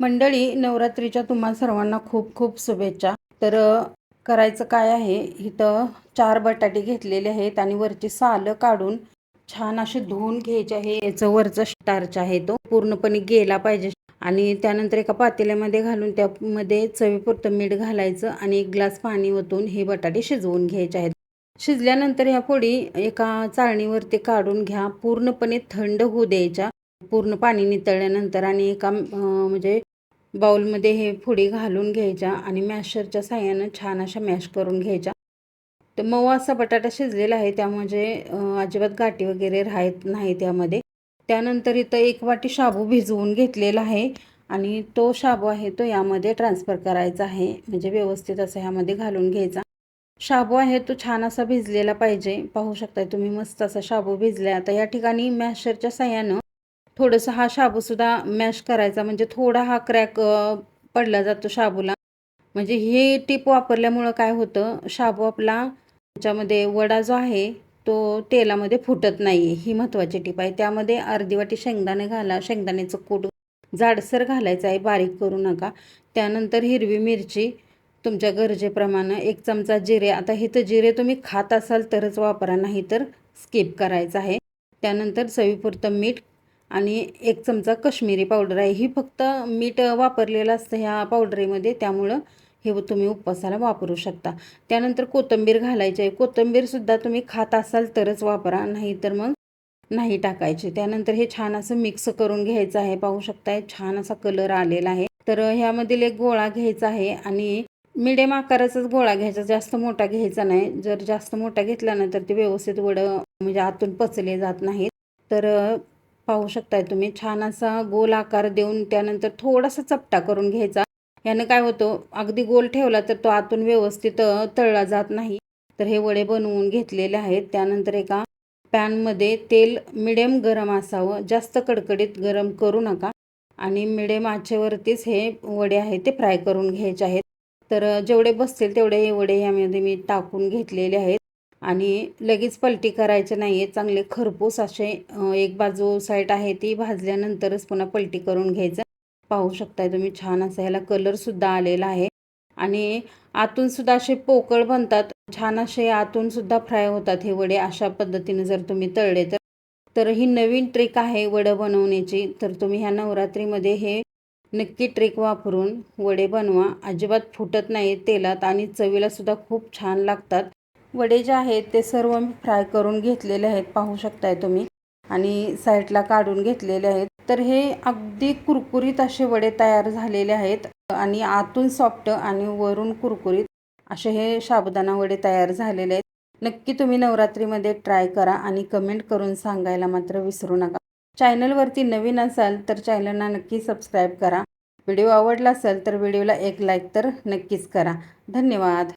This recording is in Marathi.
मंडळी नवरात्रीच्या तुम्हा सर्वांना खूप खूप शुभेच्छा. तर करायचं काय आहे? इथं चार बटाटे घेतलेले आहेत आणि वरची सालं काढून छान असे धुवून घ्यायचे आहे. याचं वरचं स्टार्च आहे तो. पूर्णपणे गेला पाहिजे. आणि त्यानंतर एका पातेल्यामध्ये घालून त्यामध्ये चवीपुरतं मीठ घालायचं आणि एक ग्लास पाणी ओतून हे बटाटे शिजवून घ्यायचे आहेत. शिजल्यानंतर ह्या पोळी एका चाळणीवरती काढून घ्या. पूर्णपणे थंड होऊ द्यायच्या. पूर्ण पाणी नितळल्यानंतर आणि एका म्हणजे बाउलमध्ये हे फोडी घालून घ्यायच्या आणि मॅशरच्या साह्यानं छान अशा मॅश करून घ्यायच्या. तर मऊ असा बटाटा शिजलेला आहे त्यामध्ये अजिबात गाठी वगैरे राहत नाही त्यामध्ये. त्यानंतर इथं एक वाटी शाबू भिजवून घेतलेला आहे आणि तो शाबू आहे तो यामध्ये ट्रान्सफर करायचा आहे म्हणजे व्यवस्थित असं ह्यामध्ये घालून घ्यायचा. शाबू आहे तो छान असा भिजलेला पाहिजे. पाहू शकताय तुम्ही मस्त असा शाबू भिजला आता या ठिकाणी मॅशरच्या साह्यानं थोडंसं हा शाबूसुद्धा मॅश करायचा. म्हणजे थोडा हा क्रॅक पडला जातो शाबूला. म्हणजे हे टीप वापरल्यामुळं काय होतं शाबू आपला त्याच्यामध्ये वडा जो आहे तो तेलामध्ये फुटत नाही आहे ही महत्त्वाची टीप आहे. त्यामध्ये अर्धी वाटी शेंगदाणे घाला. शेंगदाण्याचं कूट जाडसर घालायचं आहे. बारीक करू नका. त्यानंतर हिरवी मिरची तुमच्या गरजेप्रमाणे एक चमचा जिरे. आता हे तर जिरे तुम्ही खात असाल तरच वापरा. नाही तर स्किप करायचं आहे. त्यानंतर चवीपुरतं मीठ आणि एक चमचा कश्मीरी पावडर आहे. ही फक्त मीठ वापरलेलं असतं ह्या पावडरीमध्ये. त्यामुळं हे तुम्ही उपवासाला वापरू शकता. त्यानंतर कोथिंबीर घालायची आहे. कोथिंबीरसुद्धा तुम्ही खात असाल तरच वापरा. नाही तर मग नाही टाकायचे. त्यानंतर हे छान असं मिक्स करून घ्यायचं आहे. पाहू शकताय छान असा कलर आलेला आहे. तर ह्यामधील एक गोळा घ्यायचा आहे आणि मिडियम आकाराचाच गोळा घ्यायचा. जास्त मोठा घ्यायचा नाही. जर जास्त मोठा घेतला ना तर ते व्यवस्थित वडं म्हणजे आतून पचले जात नाहीत. तर पाहू शकताय तुम्ही. छान असा गोल आकार देऊन त्यानंतर थोडासा चपटा करून घ्यायचा. यानं काय होतं अगदी गोल ठेवला तर तो आतून व्यवस्थित तळला जात नाही. तर हे वडे बनवून घेतलेले आहेत. त्यानंतर एका पॅनमध्ये तेल मिडियम गरम असावं. जास्त कडकडीत गरम करू नका. आणि मिडियम आचेवरतीच हे वडे आहेत ते फ्राय करून घ्यायचे आहेत. तर जेवढे बसतील तेवढे हे वडे यामध्ये मी टाकून घेतलेले आहेत. आणि लगेच पलटी करायचे नाही आहे चांगले खरपूस असे एक बाजू साईड आहे ती भाजल्यानंतरच पुन्हा पलटी करून घ्यायचं. पाहू शकताय तुम्ही छान असा ह्याला कलरसुद्धा आलेला आहे. आणि आतूनसुद्धा असे पोकळ बनतात. छान असे आतूनसुद्धा फ्राय होतात हे वडे अशा पद्धतीने जर तुम्ही तळले तर. तर ही नवीन ट्रिक आहे वडं बनवण्याची. तर तुम्ही ह्या नवरात्रीमध्ये हे नक्की ट्रिक वापरून वडे बनवा. अजिबात फुटत नाही तेलात आणि चवीलासुद्धा खूप छान लागतात. वडे जे आहेत ते सर्व मी फ्राय करून घेतलेले आहेत पाहू शकताय तुम्ही. आणि साईडला काढून घेतलेले आहेत. तर हे अगदी कुरकुरीत असे वडे तयार झालेले आहेत आणि आतून सॉफ्ट आणि वरून कुरकुरीत असे हे साबुदाणा वडे तयार झालेले आहेत. नक्की तुम्ही नवरात्रीमध्ये ट्राय करा आणि कमेंट करून सांगायला मात्र विसरू नका. चॅनलवरती नवीन असाल तर चॅनलला नक्की सबस्क्राईब करा. व्हिडिओ आवडला असेल तर व्हिडिओला एक लाईक तर नक्कीच करा. धन्यवाद.